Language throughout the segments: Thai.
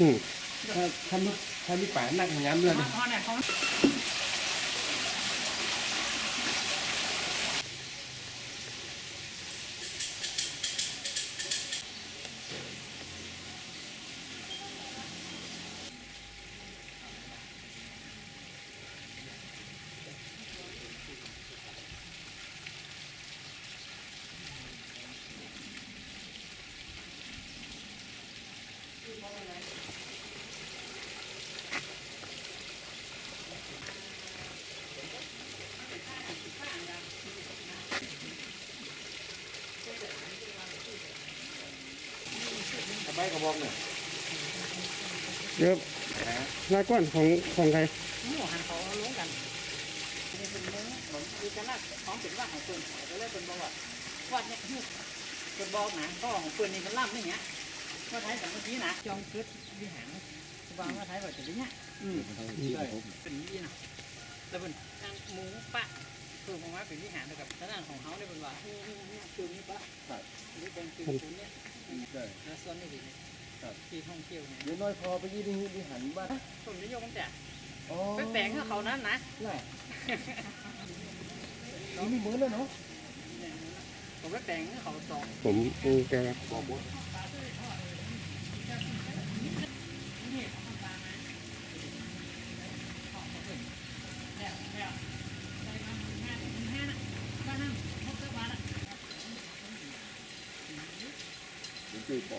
อืมถ้าถ้ามีถ้ามีป่านั่งอย่างนั้นเลย พ่อเนี่ยเขา อกเนี่ยเดี๋ยวลายก้อนของของใครหมู่หันเขาลงกันนี่เป็นเนื้อผมคือกันละของเป็นว่าของเพื่อนก็เลยเป็นบอกว่าวัดเนี่ยเป็นบอกนะก็ของเพื่อนนี่มันล่ำนี่เงี้ยว่าไทยแต่เมื่อกี้นะจอมคืดวิหารวางว่าไทยแบบจะเป็นเนี้ยอืมใช่เป็นอย่างนี้นะแล้วเป็นนางหมูปะคือผมว่าเป็นวิหารนะครับแล้วนางของเขาเนี่ยเป็นว่าเนี่ยคือนี้ปะนี่เป็นคือศูนย์เนี่ยใช่แล้วส่วนนี้ดี ที่ท่องเที่ยวเนี่ยเดี๋ยวน้อยพอไปยี่ดีดีหันบ้านผมนิยมแต่อ๋อไปแปลงให้เขานั้นนะน่ะนี่มีเหมือนเลยเนาะผมไปแปลงให้เขาสองผมอืมแกบอกบดแล้วแล้วได้มาหมื่นห้าหมื่นห้านะบ้านนั่งพบเจ้าบ้านอะ เดี๋ยวจุ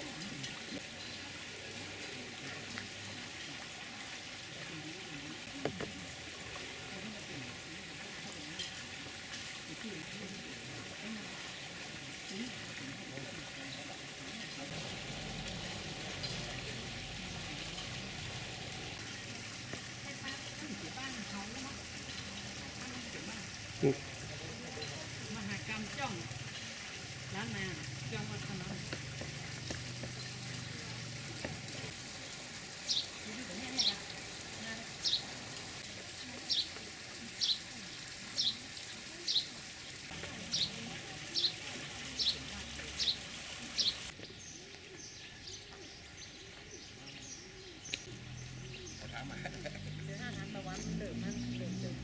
มหากรรมจ้องล้านนาจ้องวัฒนธรรม ถามมา เดือนห้าทานตะวันเดิมมันเดิมเดิม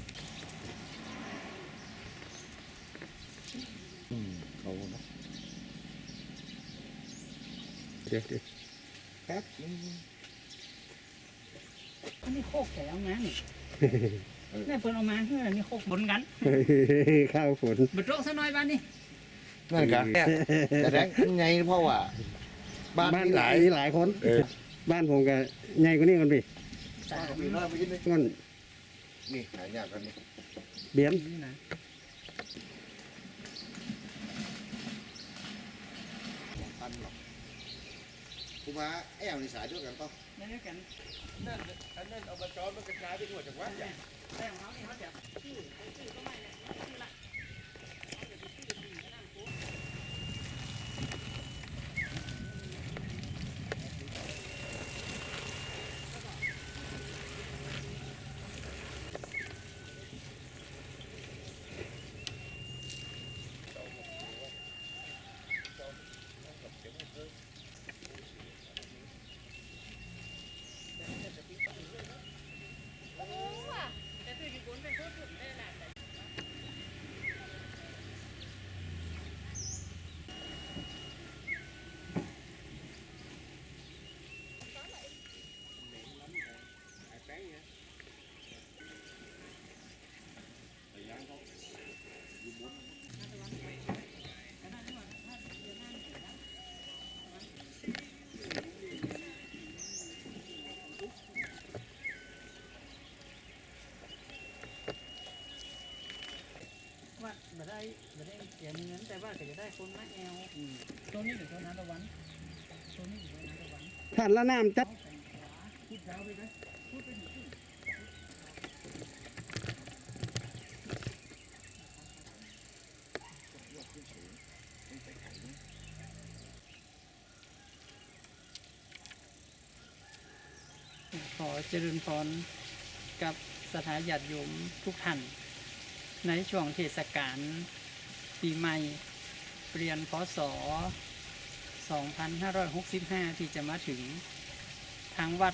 อืม เขาเนาะเดี๋ยวเดี๋ยวแป๊บนึงอันนี้โคกแถวมานี่นี่เพิ่นเอามาเพื่อนี่โคกบนกันข้าวฝนบดโรคซะหน่อยบ้านนี่นั่นกันเนี่ยแต่แรงไงเพราะว่า บ้านมีหลายมีหลายคนเออบ้านผมก็ใหญ่กว่านี้กันพี่สามมีน้อยไปกินเลยก้อนนี่หายากกันนี่เบียน นี่นะ ปันหรอก ว่าแอวในสายด้วยกันป่ะนั่นด้วยกันนั่นอันนั้นเอามาจอนมันกระจายไปทั่วจังหวัดใหญ่แต่ของเขาเนี่ยเขาจะชื่อชื่อก็ไม่เนี่ยชื่อละเขาจะไปชื่อดีก็นั่งปุ๊บ ว่าไม่ได้ไม่ได้เสียเงินแต่ว่าก็จะได้คนมาแอลตัวนี้อยู่ตัวนั้นตะวันตัวนี้อยู่ตัวนั้นตะวันท่านละน้ำจัดเอาแสงขวาพูดยาวไปไหมพูดไปถึงที่ขอเจริญพรกับสถานญาติโยมทุกท่าน ในช่วงเทศกาลปีใหม่เปลี่ยนพศ 2565 ที่จะมาถึงทางวัด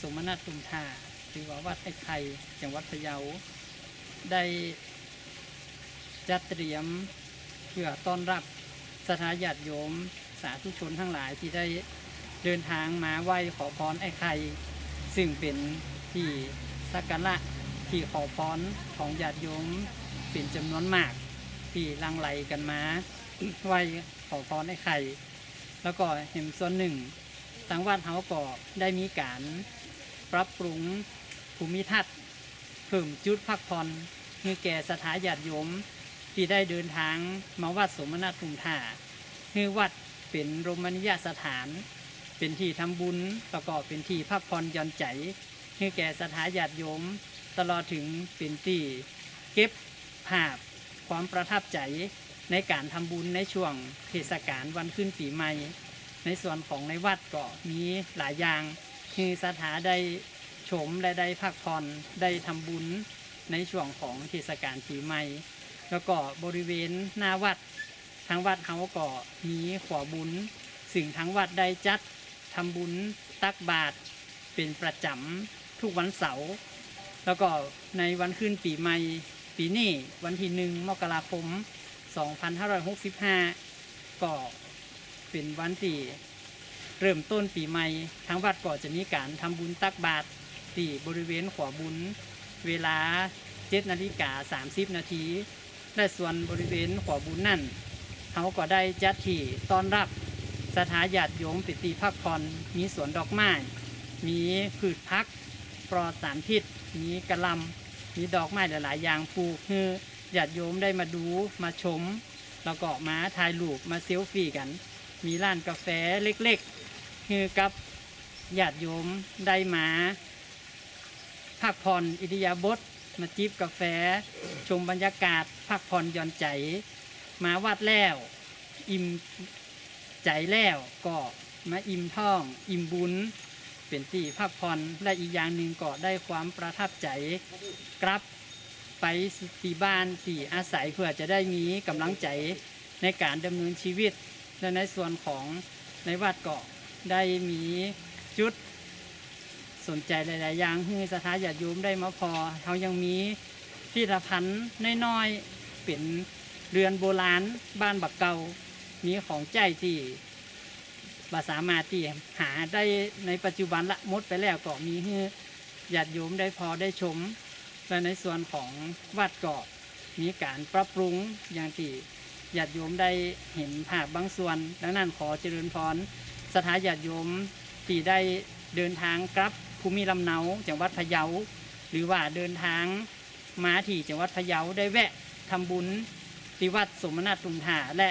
สมณตุมทาหรือว่าวัดไอ้ไข่จังหวัดพะเยา ได้จัดเตรียมเพื่อต้อนรับสถาญาติโยมสาธุชนทั้งหลายที่ได้เดินทางมาไหว้ขอพรไอ้ไข่ซึ่งเป็นที่สักการะที่ขอพรของญาติโยม เป็นจำนวนมากที่ลังไหลกันมาไหว้ขอพรไอ้ไข่แล้วก็เห็นส่วนหนึ่งทางวัดเฮาก็ได้มีการปรับปรุงภูมิทัศน์เพิ่มจุดพักผ่อนให้แก่สถาญาติโยมที่ได้เดินทางมาวัดสมณทุมท่าให้วัดเป็นโรมณียสถาน เป็นที่ทำบุญแล้วก็เป็นที่พักผ่อนย่อนใจให้แก่สถาญาติโยม ตลอดถึงเป็นที่เก็บ ภาพ ความประทับใจในการทำบุญในช่วงเทศกาลวันขึ้นปีใหม่ ในส่วนของในวัดก็มีหลายอย่าง คือสถาได้ชมและได้พักผ่อนได้ทำบุญในช่วงของเทศกาลปีใหม่ แล้วก็บริเวณหน้าวัดทางวัดเขาก็มีขวบุญสิ่งทางวัดได้จัดทำบุญตักบาตรเป็นประจำทุกวันเสาร์แล้วก็ในวันขึ้นปีใหม่ ปีนี้วันที่หนึ่งมกราคม 2565 ก็เป็นวันที่เริ่มต้นปีใหม่ทางวัดก็จะมีการทำบุญตักบาตรที่บริเวณขวาบุญ เวลา7นาฬิกา30 นาทีและส่วนบริเวณขวาบุญนั่นเขาก็ได้จัดที่ต้อนรับสถาญาติโยมปิติพักผ่อนมีสวนดอกไม้มีพืชพักปลอดสารพิษมีกระลำ มีดอกไม้หลายๆ อย่างปลูกคือญาติโยมได้มาดูมาชม แล้วก็มาถ่ายรูปมาเซลฟี่กัน มีร้านกาแฟเล็กๆคือกับญาติโยมได้มาพักผ่อนอิริยาบถมาจิบกาแฟ ชมบรรยากาศพักผ่อนหย่อนใจ มาวัดแล้ว อิ่มใจแล้วก็มาอิ่มท้อง อิ่มบุญ เป็นที่พักผ่อนและอีกอย่างหนึ่งก็ได้ความประทับใจกลับไปที่บ้านที่อาศัยเพื่อจะได้มีกำลังใจในการดำเนินชีวิต และในส่วนของในวัดเกาะได้มีจุดสนใจหลาย ๆ อย่างคือสถาญาติโยมได้มาพอเขายังมีพิพิธภัณฑ์น้อย ๆ เป็นเรือนโบราณบ้านบักเกามีของใจที่ บาสามารถที่หาได้ในปัจจุบันละมดไปแล้วก็มีให้ญาติโยมได้พอได้ชม และในส่วนของวัดเก็มีการปรับปรุงอย่างที่ญาติโยมได้เห็นภาพบางส่วน ดังนั้นขอเจริญพรสถานญาติโยมที่ได้เดินทางกลับภูมิลำเนาจังหวัดพะเยา หรือว่าเดินทางมาที่จังหวัดพะเยาได้แวะทำบุญที่วัดสมณะตุมถาและ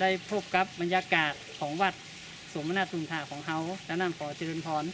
ได้พบกับบรรยากาศของวัด สมนาตุนถาของเขาดังนั้นขอเจริญพร